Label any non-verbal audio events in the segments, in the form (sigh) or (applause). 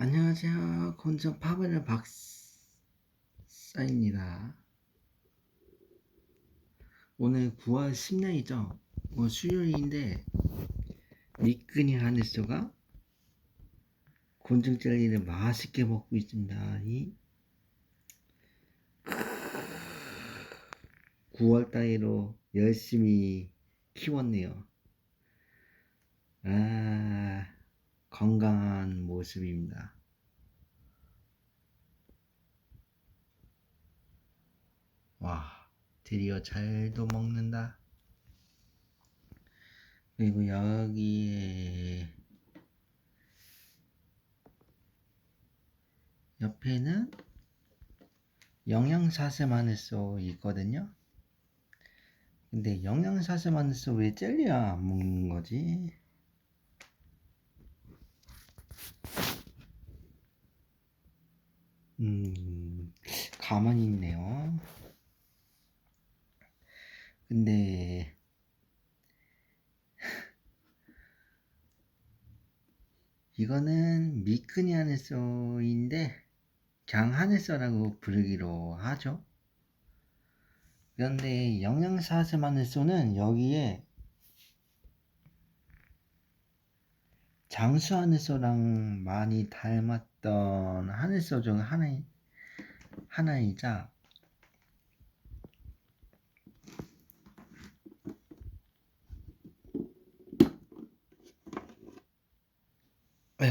안녕하세요. 곤정 파브르 박사입니다. 오늘 9월 10일이죠. 뭐 수요일인데 미끈이 하늘소가 곤증 젤리를 맛있게 먹고 있습니다. 이 9월 따위로 열심히 키웠네요. 아, 건강한 모습입니다. 와, 드디어 잘도 먹는다. 그리고 여기에 옆에는 영양사세마늘소 있거든요. 근데 영양사세마늘소 왜 젤리야 안 먹는 거지? 음, 가만히 있네요. 근데, (laughs) 이거는 미끄니 하늘소인데, 그냥 하늘소라고 부르기로 하죠. 그런데 영양사슴 하늘소는 여기에 장수 하늘소랑 많이 닮았 던 하늘소 중 하나, 하나이자 에.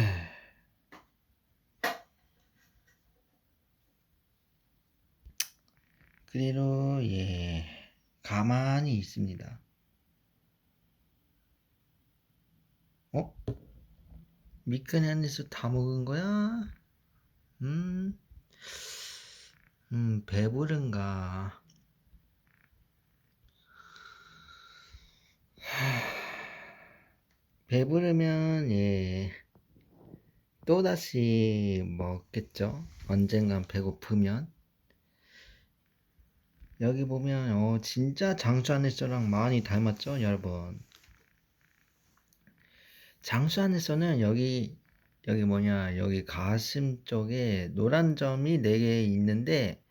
그대로 예 가만히 있습니다. 어? 미끈이 안에서 다 먹은 거야? 음, 음, 배부른가? 배부르면, 예, 또다시 먹겠죠? 언젠간 배고프면. 여기 보면, 어, 진짜 장수 안에서랑 많이 닮았죠, 여러분? 장수 안에서는 여기 여기 뭐냐 여기 가슴 쪽에 노란 점이 4개 있는데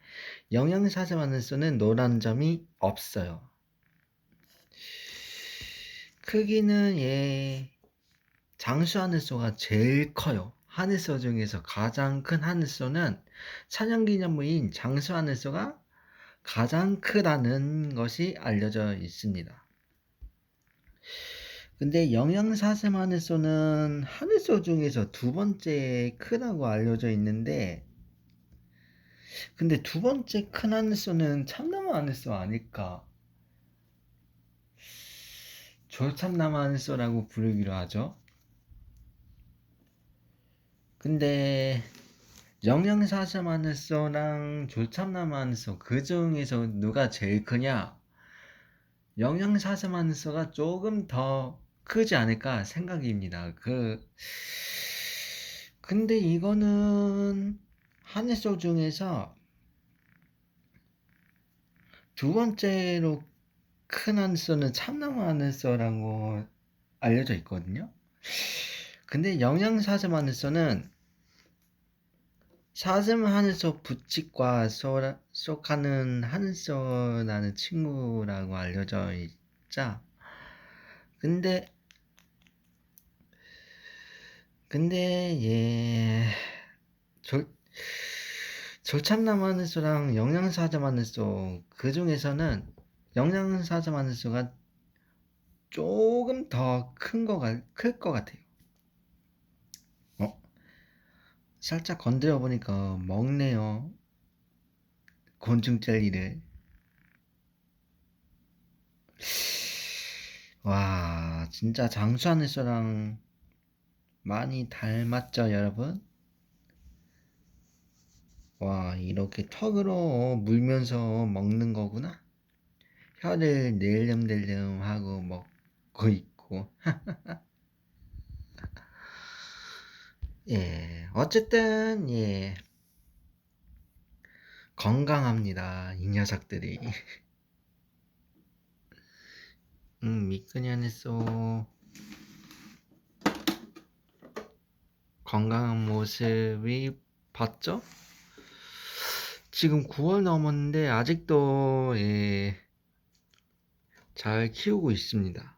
영양사슴 안에서는 노란 점이 없어요. 크기는 얘 장수 하늘소가 제일 커요. 하늘소 중에서 가장 큰 하늘소는 찬양기념물인 장수 하늘소가 가장 크다는 것이 알려져 있습니다. 근데 영양사슴 하늘소는 하늘소 중에서 두 번째 크다고 알려져 있는데 근데 두 번째 큰 하늘소는 참나무 하늘소 아닐까? 졸참나무 하늘소라고 부르기로 하죠. 근데 영양사슴 하늘소랑 졸참나무 하늘소 그 중에서 누가 제일 크냐? 영양사슴 하늘소가 조금 더 크지 않을까 생각입니다. 그 근데 이거는 하늘소 중에서 두 번째로 큰 하늘소는 참나무 하늘소라고 알려져 있거든요. 근데 영양사슴 하늘소는 사슴 하늘소 부칙과 속하는 하늘소라는 친구라고 알려져 있자. 근데 근데 예 졸, 졸참나무 하늘소랑 영양사자 하늘소 그 중에서는 영양사자 하늘소가 조금 더 큰 거가 클것 같아요. 어? 살짝 건드려 보니까 먹네요. 곤충 젤리를. 와, 진짜 장수 하늘소랑 많이 닮았죠, 여러분? 와, 이렇게 턱으로 물면서 먹는 거구나? 혀를 낼름낼름 하고 먹고 있고. (laughs) 예, 어쨌든, 예. 건강합니다, 이 녀석들이. (laughs) 음, 안했 건강한 모습이 봤죠? 지금 9월 넘었는데 아직도 예, 잘 키우고 있습니다.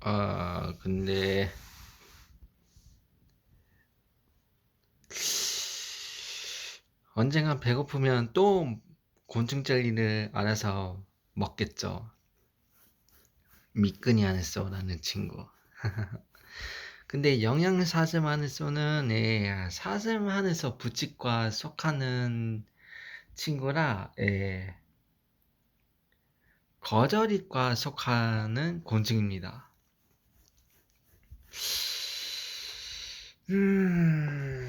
아, 근데 언젠가 배고프면 또 곤충 젤리를 알아서 먹겠죠. 미끈이 안에서라는 친구. (laughs) 근데 영양사슴 안에서는 예, 사슴 안에서 부칙과 속하는 친구라 예, 거저리과 속하는 곤충입니다. 음,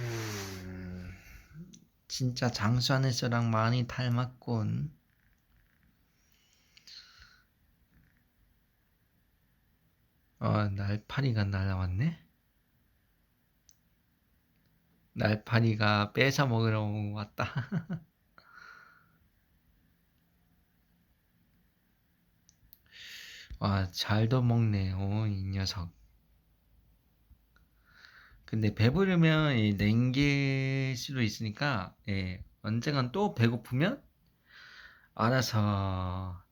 진짜 장수 안에서랑 많이 닮았군. 어, 날파리가 날아왔네? 날파리가 뺏어 먹으러 왔다. (laughs) 와, 잘도 먹네, 어, 이 녀석. 근데 배부르면 이 냉길 수도 있으니까, 예, 언젠간 또 배고프면 알아서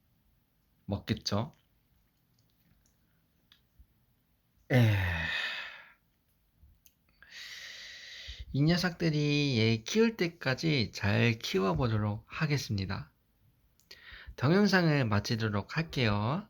먹겠죠. 에, 이 녀석들이 얘 키울 때까지 잘 키워보도록 하겠습니다. 동영상을 마치도록 할게요.